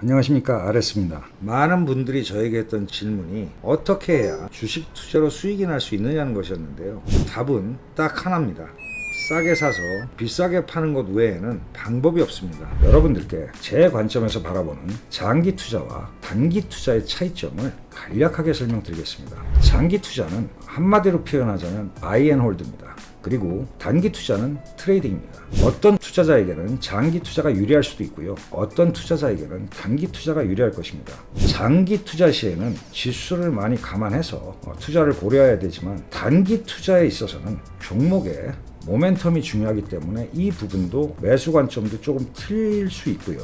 안녕하십니까 아레스입니다. 많은 분들이 저에게 했던 질문이 어떻게 해야 주식 투자로 수익이 날 수 있느냐는 것이었는데요. 답은 딱 하나입니다. 싸게 사서 비싸게 파는 것 외에는 방법이 없습니다. 여러분들께 제 관점에서 바라보는 장기 투자와 단기 투자의 차이점을 간략하게 설명드리겠습니다. 장기 투자는 한마디로 표현하자면 hold입니다. 그리고 단기 투자는 트레이딩입니다. 어떤 투자자에게는 장기 투자가 유리할 수도 있고요. 어떤 투자자에게는 단기 투자가 유리할 것입니다. 장기 투자 시에는 지수를 많이 감안해서 어, 투자를 고려해야 되지만 단기 투자에 있어서는 종목의 모멘텀이 중요하기 때문에 이 부분도 매수 관점도 조금 틀릴 수 있고요.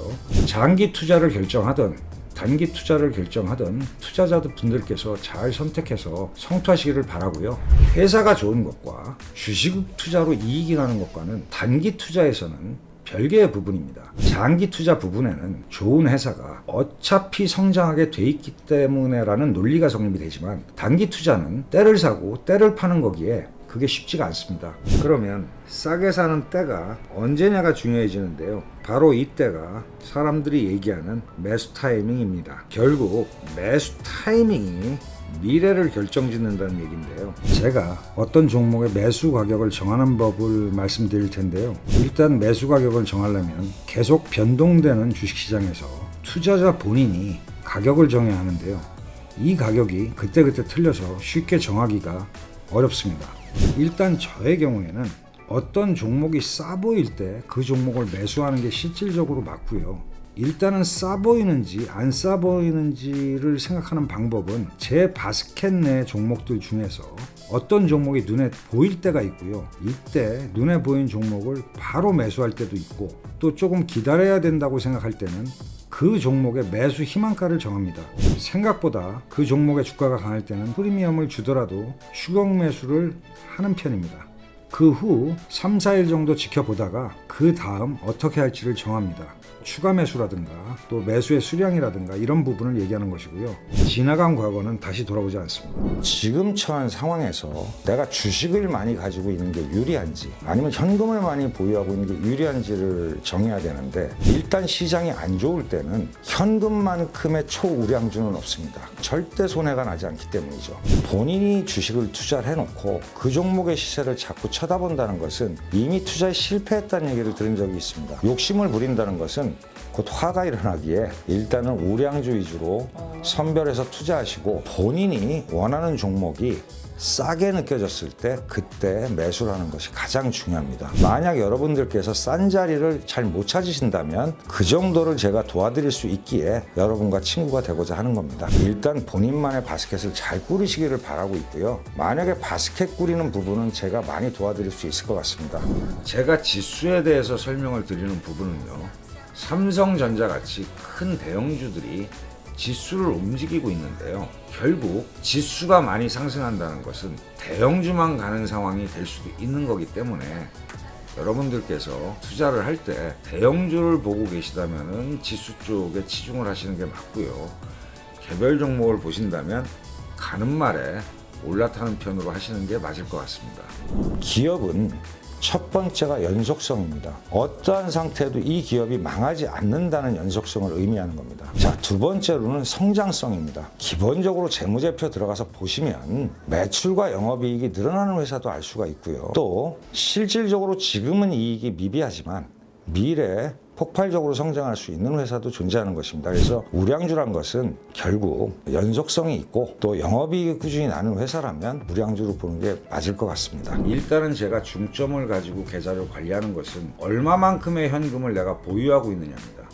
장기 투자를 결정하든 단기 투자를 결정하던 투자자들 분들께서 잘 선택해서 성투하시기를 바라고요. 회사가 좋은 것과 주식 투자로 이익이 나는 것과는 단기 투자에서는 별개의 부분입니다. 장기 투자 부분에는 좋은 회사가 어차피 성장하게 돼 있기 때문에라는 논리가 성립이 되지만 단기 투자는 때를 사고 때를 파는 거기에 그게 쉽지가 않습니다. 그러면 싸게 사는 때가 언제냐가 중요해지는데요. 바로 이때가 사람들이 얘기하는 매수 타이밍입니다. 결국 매수 타이밍이 미래를 결정짓는다는 얘기인데요. 제가 어떤 종목의 매수 가격을 정하는 법을 말씀드릴 텐데요. 일단 매수 가격을 정하려면 계속 변동되는 주식시장에서 투자자 본인이 가격을 정해야 하는데요. 이 가격이 그때그때 틀려서 쉽게 정하기가 어렵습니다. 일단 저의 경우에는 어떤 종목이 싸 보일 때 그 종목을 매수하는 게 실질적으로 맞고요. 일단은 싸 보이는지 안 싸 보이는지를 생각하는 방법은 제 바스켓 내 종목들 중에서 어떤 종목이 눈에 보일 때가 있고요. 이때 눈에 보인 종목을 바로 매수할 때도 있고 또 조금 기다려야 된다고 생각할 때는 그 종목의 매수 희망가를 정합니다. 생각보다 그 종목의 주가가 강할 때는 프리미엄을 주더라도 추격 매수를 하는 편입니다. 그 후 3, 4일 정도 지켜보다가 그 다음 어떻게 할지를 정합니다. 추가 매수라든가 또 매수의 수량이라든가 이런 부분을 얘기하는 것이고요. 지나간 과거는 다시 돌아오지 않습니다. 지금 처한 상황에서 내가 주식을 많이 가지고 있는 게 유리한지 아니면 현금을 많이 보유하고 있는 게 유리한지를 정해야 되는데 일단 시장이 안 좋을 때는 현금만큼의 초우량주는 없습니다. 절대 손해가 나지 않기 때문이죠. 본인이 주식을 투자를 해놓고 그 종목의 시세를 자꾸 쳐다본다는 것은 이미 투자에 실패했다는 얘기를 들은 적이 있습니다. 욕심을 부린다는 것은 곧 화가 일어나기에 일단은 우량주 위주로 선별해서 투자하시고 본인이 원하는 종목이 싸게 느껴졌을 때 그때 매수를 하는 것이 가장 중요합니다. 만약 여러분들께서 싼 자리를 잘 못 찾으신다면 그 정도를 제가 도와드릴 수 있기에 여러분과 친구가 되고자 하는 겁니다. 일단 본인만의 바스켓을 잘 꾸리시기를 바라고 있고요. 만약에 바스켓 꾸리는 부분은 제가 많이 도와드릴 수 있을 것 같습니다. 제가 지수에 대해서 설명을 드리는 부분은요. 삼성전자 같이 큰 대형주들이 지수를 움직이고 있는데요. 결국 지수가 많이 상승한다는 것은 대형주만 가는 상황이 될 수도 있는 거기 때문에 여러분들께서 투자를 할 때 대형주를 보고 계시다면 지수 쪽에 치중을 하시는 게 맞고요. 개별 종목을 보신다면 가는 말에 올라타는 편으로 하시는 게 맞을 것 같습니다. 기업은 첫 번째가 연속성입니다. 어떠한 상태도 이 기업이 망하지 않는다는 연속성을 의미하는 겁니다. 자, 두 번째로는 성장성입니다. 기본적으로 재무제표 들어가서 보시면 매출과 영업이익이 늘어나는 회사도 알 수가 있고요. 또 실질적으로 지금은 이익이 미비하지만 미래에 폭발적으로 성장할 수 있는 회사도 존재하는 것입니다. 그래서 우량주란 것은 결국 연속성이 있고 또 영업이익이 꾸준히 나는 회사라면 우량주로 보는 게 맞을 것 같습니다. 일단은 제가 중점을 가지고 계좌를 관리하는 것은 얼마만큼의 현금을 내가 보유하고 있느냐입니다.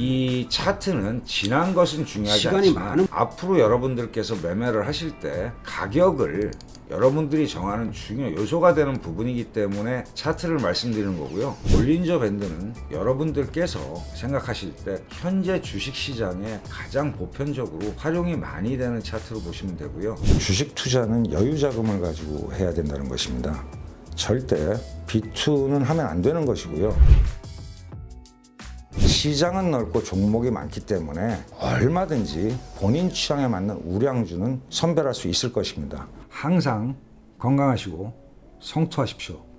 이 차트는 지난 것은 중요하지 시간이 않지만 많은- 앞으로 여러분들께서 매매를 하실 때 가격을 여러분들이 정하는 중요 요소가 되는 부분이기 때문에 차트를 말씀드리는 거고요. 볼린저 밴드는 여러분들께서 생각하실 때 현재 주식 시장에 가장 보편적으로 활용이 많이 되는 차트로 보시면 되고요. 주식 투자는 여유 자금을 가지고 해야 된다는 것입니다. 절대 비투는 하면 안 되는 것이고요. 시장은 넓고 종목이 많기 때문에 얼마든지 본인 취향에 맞는 우량주는 선별할 수 있을 것입니다. 항상 건강하시고 성투하십시오.